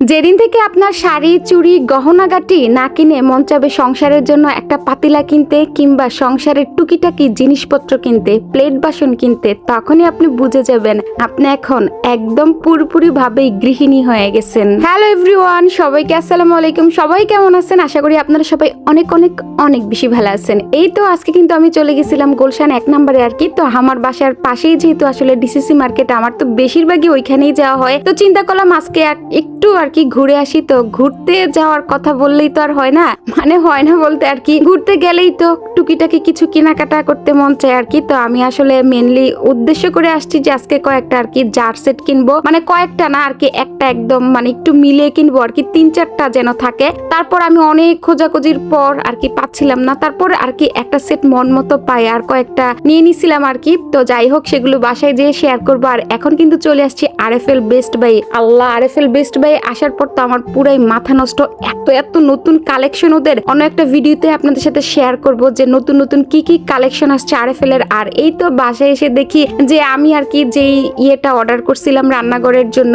যেদিন থেকে আপনার শাড়ি, চুড়ি, গহনাগাটি না কিনে মন চাবে সংসারের জন্য একটা পাতিলা কিনতে কিংবা সংসারের টুকিটাকি জিনিসপত্র কিনতে, প্লেট বাসন কিনতে, তখনই আপনি বুঝে যাবেন আপনি এখন একদম পুরোপুরি ভাবেই গৃহিণী হয়ে গেছেন। হ্যালো এভরিওয়ান সবাইকে আসসালামু আলাইকুম। সবাই কেমন আছেন? আশা করি আপনারা সবাই অনেক অনেক অনেক বেশি ভালো আছেন। এই তো আজকে কিন্তু আমি চলে গেছিলাম গুলশান এক নম্বরে আর কি। তো আমার বাসার পাশেই যেহেতু আসলে ডিসিসি মার্কেট আমার তো বেশিরভাগই ওইখানেই যাওয়া হয়। তো চিন্তা করলাম আজকে এক- একটু আর কি ঘুরে আসি। তো ঘুরতে যাওয়ার কথা বললেই তো আর হয় না। মানে হয় না বলতে আর কি। ঘুরতে গেলেই তো টুকিটাকি কিছু কেনাকাটা করতে মন চায় আর কি। তো আমি আসলে মেনলি উদ্দেশ্য করে আসছি যে আজকে কয়েকটা আর কি জার সেট কিনবো। মানে কয়েকটা না আর কি, একটা একদম মানে একটু মিলিয়ে কিনবো আর কি। তিন চারটা যেন থাকে। তারপর আমি অনেক খোঁজাখুঁজির পর আর কি পাচ্ছিলাম না। তারপর আর কি একটা সেট মন মতো পাই আর কয়েকটা নিয়ে নিছিলাম আর কি। তো যাই হোক, সেগুলো বাসায় যেয়ে শেয়ার করব। আর এখন কিন্তু চলে আসছি R F L best buy আল্লাহ R F L best buy আসার পর তো আমার পুরাই মাথা নষ্ট। এত এত নতুন কালেকশন ওদের। অন্য একটা ভিডিওতে আপনাদের সাথে শেয়ার করব যে নতুন নতুন কি কি কালেকশন আসছে আর এফ এল এর। আর এই তো বাসায় এসে দেখি যে আমি আর কি যেই ইয়েটা অর্ডার করছিলাম রান্নাঘরের জন্য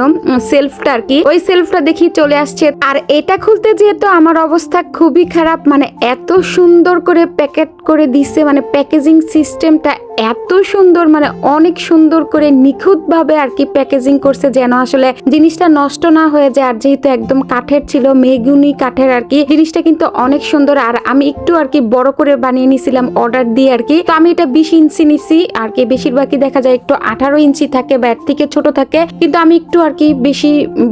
সেলফটা আর কি, ওই সেলফটা দেখি চলে আসছে। আর এটা খুলতে যেহেতু আমার অবস্থা খুবই খারাপ মানে এত সুন্দর করে প্যাকেট করে দিছে মানে প্যাকেজিং সিস্টেমটা এত সুন্দর মানে অনেক সুন্দর করে নিখুঁতভাবে আর কি প্যাকেজিং করছে যেন আসলে জিনিসটা নষ্ট না হয়ে যায়। আর যেহেতু একদম কাঠের ছিল, মেগুনি কাঠের আর কি, জিনিসটা কিন্তু অনেক সুন্দর। আর আমি একটু আর কি বড় করে বানিয়ে নিছিলাম অর্ডার দিয়ে আর কি। তো আমি এটা বিশ ইঞ্চি নিছি, আর কি বেশিরভাগই দেখা যায় একটু আঠারো ইঞ্চি থাকে বা এর থেকে ছোট থাকে। কিন্তু আমি একটু আর কি বেশি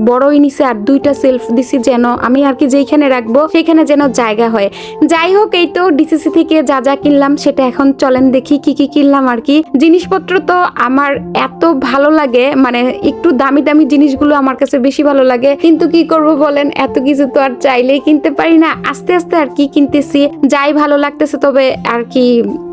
বড়ই নিছি, আর দুইটা সেলফ দিছি যেন আমি আর কি যেইখানে রাখব, সেখানে যেন জায়গা হয়। যাই হোক এই তো ডিসিসি থেকে যা যা কিনলাম সেটা এখন চলেন দেখি কি কি কিনলাম আর কি। জিনিসপত্র তো আমার এত ভালো লাগে মানে একটু দামি দামি জিনিসগুলো আমার কাছে বেশি ভালো লাগে। কিন্তু কি করব বলেন, এত কিছু তো আর চাইলেই কিনতে পারি না। আস্তে আস্তে আর কি কিনতেছি, যাই ভালো লাগতেছে তবে আর কি,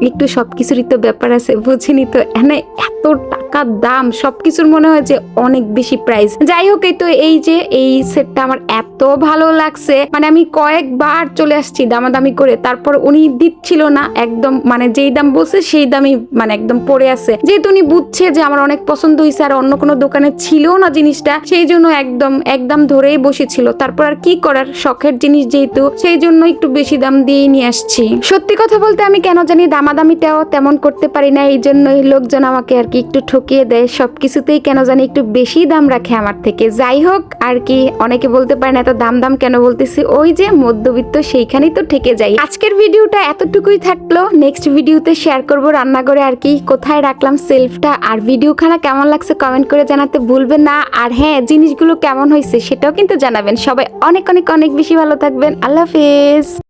একটু সবকিছুরই তো ব্যাপার আছে, বুঝিনি তো। এনে এত টাকা দাম সবকিছুর মনে হয় যে অনেক বেশি প্রাইস যাই হোক, এই তো এই যে এই সেটটা আমার এত ভালো লাগছে। মানে আমি কয়েকবার চলে আসছি দামাদামি করে, তারপর উনি দিচ্ছিল না একদম মানে যেই দাম বলছে সেই দামই মানে একদম পড়ে আছে। যেহেতু উনি বুঝছে যে আমার অনেক পছন্দ হয়েছে আর অন্য কোনো দোকানে ছিল না জিনিসটা, সেই জন্য একদম একদম ধরেই বসেছিল। তারপর আর কি করার? শখের জিনিস যেহেতু, সেই জন্য একটু বেশি দাম দিয়েই নিয়ে আসছি। সত্যি কথা বলতে আমি কেন জানি দামাদামিটাও তেমন করতে পারি না, এই জন্যই লোকজন আমাকে আর কি একটু ঠকিয়ে দেয়, সবকিছুতেই কেন জানি একটু বেশি দাম রাখে আমার থেকে। যাই হোক, আর কি অনেকে বলতে পারেন এত দাম দাম কেন বলতেছি, ওই যে মধ্যবিত্ত সেইখানেই তো ঠেকে যাই। আজকের ভিডিওটা এতটুকুই থাকল নেক্সট ভিডিওতে শেয়ার করব রান্নাঘরে আর কি, কোথায় রাখলাম সেলফটা আর ভিডিও খানা কেমন লাগছে কমেন্ট করে জানাতে ভুলবেন না, আর হ্যাঁ জিনিসগুলো কেমন হয়েছে সেটাও কিন্তু জানাবেন। সবাই অনেক অনেক অনেক বেশি ভালো থাকবেন, আল্লাহ হাফেজ।